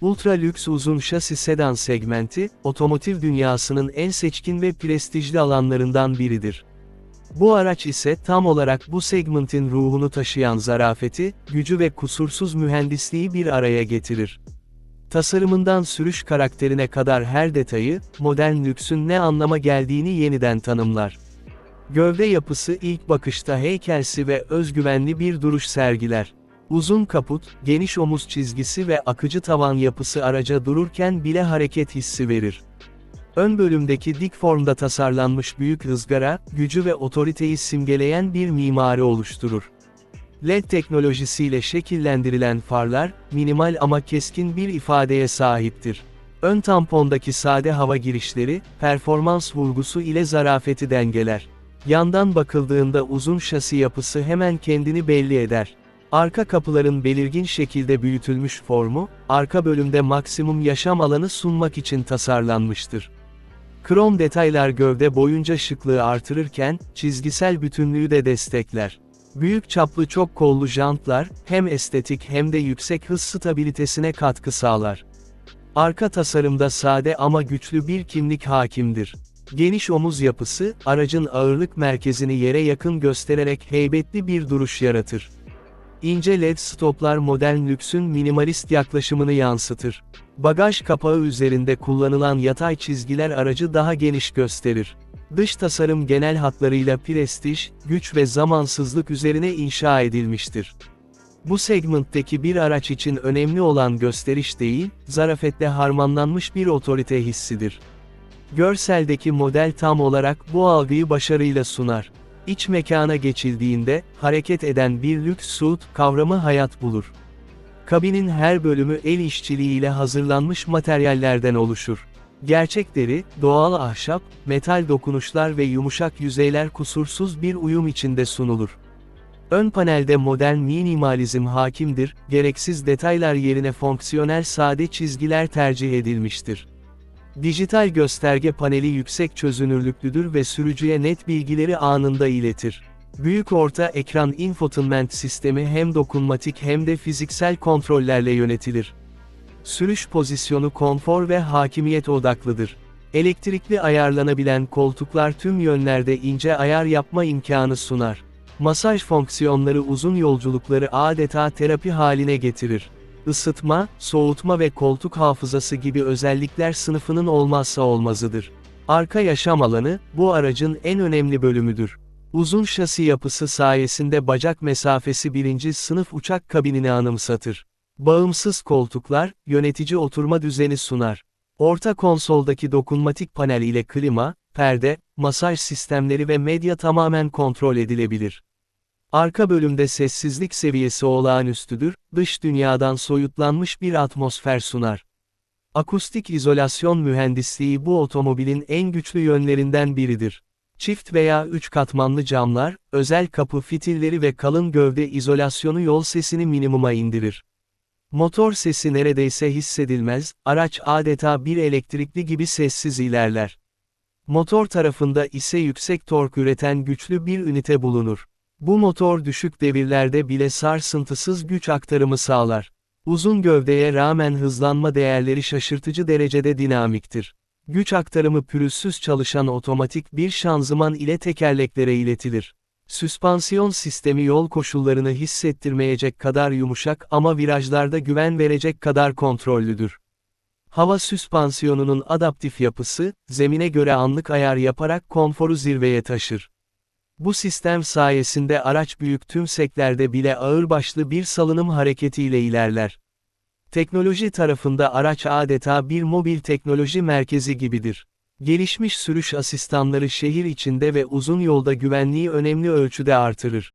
Ultra lüks uzun şasi sedan segmenti, otomotiv dünyasının en seçkin ve prestijli alanlarından biridir. Bu araç ise tam olarak bu segmentin ruhunu taşıyan zarafeti, gücü ve kusursuz mühendisliği bir araya getirir. Tasarımından sürüş karakterine kadar her detayı, modern lüksün ne anlama geldiğini yeniden tanımlar. Gövde yapısı ilk bakışta heykelsi ve özgüvenli bir duruş sergiler. Uzun kaput, geniş omuz çizgisi ve akıcı tavan yapısı araca dururken bile hareket hissi verir. Ön bölümdeki dik formda tasarlanmış büyük ızgara, gücü ve otoriteyi simgeleyen bir mimari oluşturur. LED teknolojisiyle şekillendirilen farlar, minimal ama keskin bir ifadeye sahiptir. Ön tampondaki sade hava girişleri, performans vurgusu ile zarafeti dengeler. Yandan bakıldığında uzun şasi yapısı hemen kendini belli eder. Arka kapıların belirgin şekilde büyütülmüş formu, arka bölümde maksimum yaşam alanı sunmak için tasarlanmıştır. Krom detaylar gövde boyunca şıklığı artırırken, çizgisel bütünlüğü de destekler. Büyük çaplı çok kollu jantlar, hem estetik hem de yüksek hız stabilitesine katkı sağlar. Arka tasarımda sade ama güçlü bir kimlik hakimdir. Geniş omuz yapısı, aracın ağırlık merkezini yere yakın göstererek heybetli bir duruş yaratır. İnce led stoplar modern lüksün minimalist yaklaşımını yansıtır. Bagaj kapağı üzerinde kullanılan yatay çizgiler aracı daha geniş gösterir. Dış tasarım genel hatlarıyla prestij, güç ve zamansızlık üzerine inşa edilmiştir. Bu segmentteki bir araç için önemli olan gösteriş değil, zarafetle harmanlanmış bir otorite hissidir. Görseldeki model tam olarak bu algıyı başarıyla sunar. İç mekana geçildiğinde, hareket eden bir lüks suit kavramı hayat bulur. Kabinin her bölümü el işçiliğiyle hazırlanmış materyallerden oluşur. Gerçek deri, doğal ahşap, metal dokunuşlar ve yumuşak yüzeyler kusursuz bir uyum içinde sunulur. Ön panelde modern minimalizm hakimdir, gereksiz detaylar yerine fonksiyonel sade çizgiler tercih edilmiştir. Dijital gösterge paneli yüksek çözünürlüklüdür ve sürücüye net bilgileri anında iletir. Büyük orta ekran infotainment sistemi hem dokunmatik hem de fiziksel kontrollerle yönetilir. Sürüş pozisyonu konfor ve hakimiyet odaklıdır. Elektrikli ayarlanabilen koltuklar tüm yönlerde ince ayar yapma imkanı sunar. Masaj fonksiyonları uzun yolculukları adeta terapi haline getirir. Isıtma, soğutma ve koltuk hafızası gibi özellikler sınıfının olmazsa olmazıdır. Arka yaşam alanı, bu aracın en önemli bölümüdür. Uzun şasi yapısı sayesinde bacak mesafesi birinci sınıf uçak kabinini anımsatır. Bağımsız koltuklar, yönetici oturma düzeni sunar. Orta konsoldaki dokunmatik panel ile klima, perde, masaj sistemleri ve medya tamamen kontrol edilebilir. Arka bölümde sessizlik seviyesi olağanüstüdür, dış dünyadan soyutlanmış bir atmosfer sunar. Akustik izolasyon mühendisliği bu otomobilin en güçlü yönlerinden biridir. Çift veya üç katmanlı camlar, özel kapı fitilleri ve kalın gövde izolasyonu yol sesini minimuma indirir. Motor sesi neredeyse hissedilmez, araç adeta bir elektrikli gibi sessiz ilerler. Motor tarafında ise yüksek tork üreten güçlü bir ünite bulunur. Bu motor düşük devirlerde bile sarsıntısız güç aktarımı sağlar. Uzun gövdeye rağmen hızlanma değerleri şaşırtıcı derecede dinamiktir. Güç aktarımı pürüzsüz çalışan otomatik bir şanzıman ile tekerleklere iletilir. Süspansiyon sistemi yol koşullarını hissettirmeyecek kadar yumuşak ama virajlarda güven verecek kadar kontrollüdür. Hava süspansiyonunun adaptif yapısı, zemine göre anlık ayar yaparak konforu zirveye taşır. Bu sistem sayesinde araç büyük tümseklerde bile ağırbaşlı bir salınım hareketiyle ilerler. Teknoloji tarafında araç adeta bir mobil teknoloji merkezi gibidir. Gelişmiş sürüş asistanları şehir içinde ve uzun yolda güvenliği önemli ölçüde artırır.